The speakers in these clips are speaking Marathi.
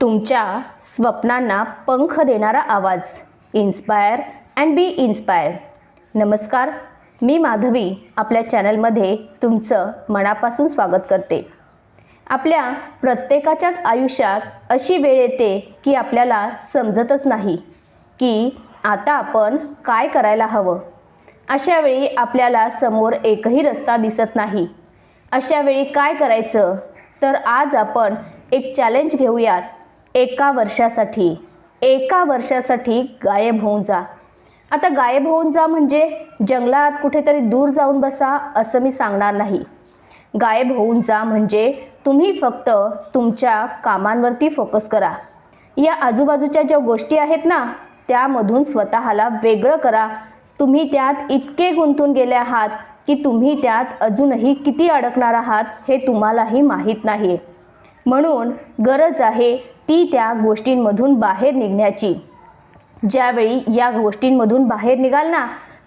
तुमच्या स्वप्नांना पंख देणारा आवाज. इन्स्पायर अँड बी इन्स्पायर नमस्कार मी माधवी आपल्या चॅनलमध्ये तुमचं मनापासून स्वागत करते. आपल्या प्रत्येकाच्याच आयुष्यात अशी वेळ येते की आपल्याला समजतच नाही की आता आपण काय करायला हवं. अशावेळी आपल्याला समोर एकही रस्ता दिसत नाही. अशावेळी काय करायचं? तर आज आपण एक चॅलेंज घेऊयात. एका वर्षासाठी एका वर्षासाठी गायब होऊन जा. आता गायब होऊन जा म्हणजे जंगलात कुठेतरी दूर जाऊन बसा असं मी सांगणार नाही. गायब होऊन जा म्हणजे तुम्ही फक्त तुमच्या कामांवरती फोकस करा. या आजूबाजूच्या ज्या गोष्टी आहेत ना त्यामधून स्वतःला वेगळं करा. तुम्ही त्यात इतके गुंतून गेले आहात की तुम्ही त्यात अजूनही किती अडकणार आहात हे तुम्हालाही माहीत नाही म्हणून गरज आहे ती त्या गोष्टींमधून बाहेर निघण्याची. ज्यावेळी या गोष्टींमधून बाहेर निघाल ना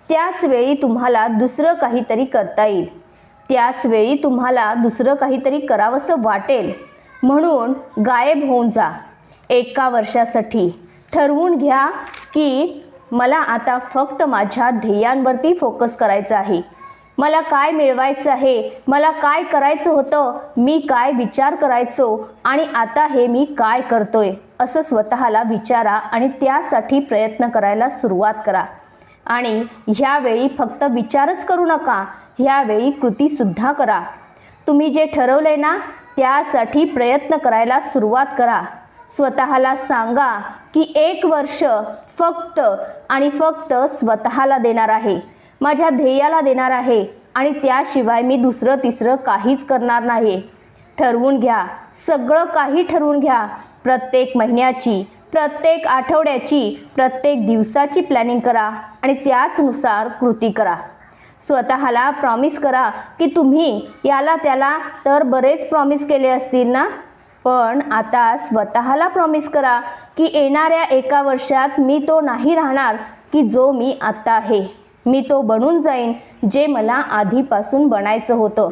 त्याच वेळी तुम्हाला दुसरं काहीतरी करता येईल. त्याच वेळी तुम्हाला दुसरं काहीतरी करावंसं वाटेल. म्हणून गायब होऊन जा. एका वर्षासाठी ठरवून घ्या की मला आता फक्त माझ्या ध्येयांवरती फोकस करायचं आहे. मला काय मिळवायचं आहे? मला काय करायचं होतं? मी काय विचार करायचो? आणि आता हे मी काय करतोय? असं स्वतःला विचारा आणि त्यासाठी प्रयत्न करायला सुरुवात करा. आणि ह्यावेळी फक्त विचारच करू नका. ह्यावेळी कृतीसुद्धा करा. तुम्ही जे ठरवलंय ना त्यासाठी प्रयत्न करायला सुरुवात करा. स्वतःला सांगा की एक वर्ष फक्त आणि फक्त स्वतःला देणार आहे. माझ्या ध्येयाला देणार आहे आणि त्याशिवाय मी दुसरं तिसरं काहीच करणार नाही. ठरवून घ्या. सगळं काही ठरवून घ्या. प्रत्येक महिन्याची प्रत्येक आठवड्याची प्रत्येक दिवसाची प्लॅनिंग करा आणि त्याचनुसार कृती करा. स्वतःला प्रॉमिस करा की तुम्ही याला त्याला तर बरेच प्रॉमिस केले असतील ना? पण आता स्वतःला प्रॉमिस करा की येणाऱ्या एका वर्षात मी तो नाही राहणार की जो मी आत्ता आहे. मी तो बनून जाईन जे मला आधीपासून बनायचं होतं.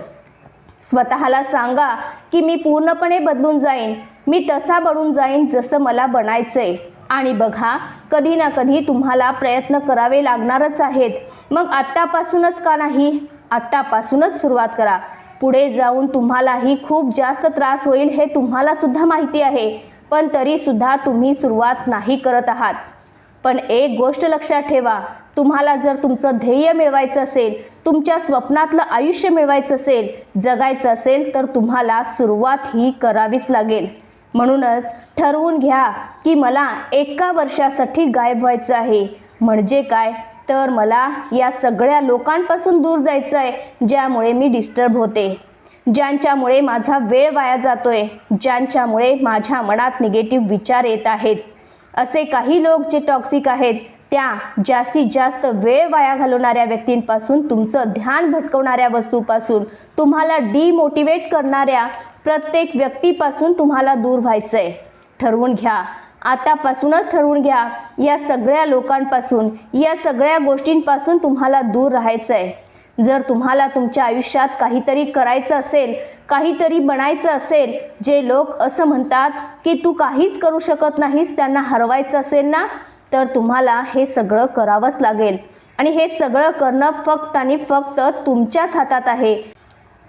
स्वतःला सांगा की मी पूर्णपणे बदलून जाईन. मी तसा बनून जाईन जसं मला बनायचंय. आणि बघा कधी ना कधी तुम्हाला प्रयत्न करावे लागणारच आहेत. मग आत्तापासूनच का नाही? आत्तापासूनच सुरुवात करा. पुढे जाऊन तुम्हालाही खूप जास्त त्रास होईल हे तुम्हाला सुद्धा माहिती आहे. पण तरीसुद्धा तुम्ही सुरुवात नाही करत आहात. पण एक गोष्ट लक्षात ठेवा तुम्हाला जर तुमचं ध्येय मिळवायचं असेल तुमच्या स्वप्नातलं आयुष्य मिळवायचं असेल जगायचं असेल तर तुम्हाला सुरुवात ही करावीच लागेल. म्हणूनच ठरवून घ्या की मला एका वर्षासाठी गायब व्हायचं आहे. म्हणजे काय? तर मला या सगळ्या लोकांपासून दूर जायचं आहे ज्यामुळे मी डिस्टर्ब होते. ज्यांच्यामुळे माझा वेळ वाया जातोय ज्यांच्यामुळे माझ्या मनात निगेटिव्ह विचार येत आहेत. असे काही लोक जे टॉक्सिक आहेत त्या जास्तीत जास्त वेळ वाया घालवणाऱ्या व्यक्तींपासून तुमचं ध्यान भटकवणाऱ्या वस्तूपासून तुम्हाला डिमोटिवेट करणाऱ्या प्रत्येक व्यक्तीपासून तुम्हाला दूर व्हायचं आहे ठरवून घ्या. आतापासूनच ठरवून घ्या. या सगळ्या लोकांपासून या सगळ्या गोष्टींपासून तुम्हाला दूर राहायचं आहे जर तुम्हाला तुमच्या आयुष्यात काहीतरी करायचं असेल काहीतरी बनायचं असेल जे लोक असं म्हणतात की तू काहीच करू शकत नाहीस त्यांना हरवायचं असेल ना तर तुम्हाला हे सगळं करावंच लागेल. आणि हे सगळं करणं फक्त आणि फक्त तुमच्याच हातात आहे.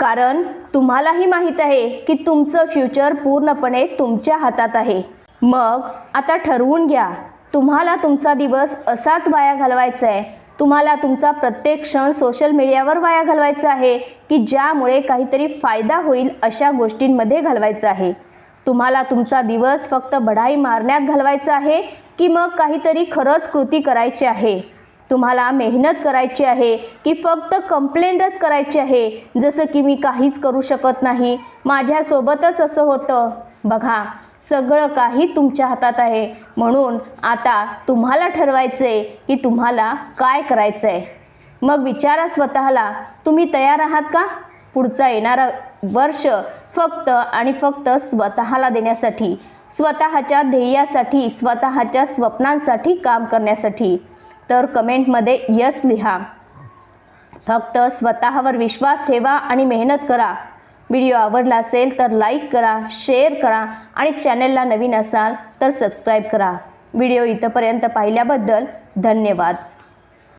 कारण तुम्हालाही माहीत आहे की तुमचं फ्युचर पूर्णपणे तुमच्या हातात आहे. मग आता ठरवून घ्या. तुम्हाला तुमचा दिवस असाच वाया घालवायचा आहे तुम्हाला तुमचा प्रत्येक क्षण सोशल मीडियावर वाया घालवायचा आहे की ज्यामुळे काहीतरी फायदा होईल अशा गोष्टींमध्ये घालवायचा आहे. तुम्हाला तुमचा दिवस फक्त बढाई मारण्यात घालवायचा आहे की मग काहीतरी खरंच कृती करायची आहे. तुम्हाला मेहनत करायची आहे की फक्त कंप्लेंटच करायची आहे जसं की मी काहीच करू शकत नाही. माझ्यासोबतच असं होतं. बघा सगळं काही तुमच्या हातात आहे. म्हणून आता तुम्हाला ठरवायचं आहे की तुम्हाला काय करायचं आहे मग विचारा स्वतःला तुम्ही तयार आहात का? पुढचा येणारा वर्ष फक्त आणि फक्त स्वतःला देण्यासाठी. स्वतःच्या ध्येयासाठी स्वतःच्या स्वप्नांसाठी काम करण्यासाठी. तर कमेंटमध्ये यस लिहा. फक्त स्वतःवर विश्वास ठेवा आणि मेहनत करा. व्हिडिओ आवडला असेल तर लाईक करा शेअर करा आणि चॅनलला नवीन असाल तर सबस्क्राईब करा. व्हिडिओ इथंपर्यंत पाहिल्याबद्दल धन्यवाद.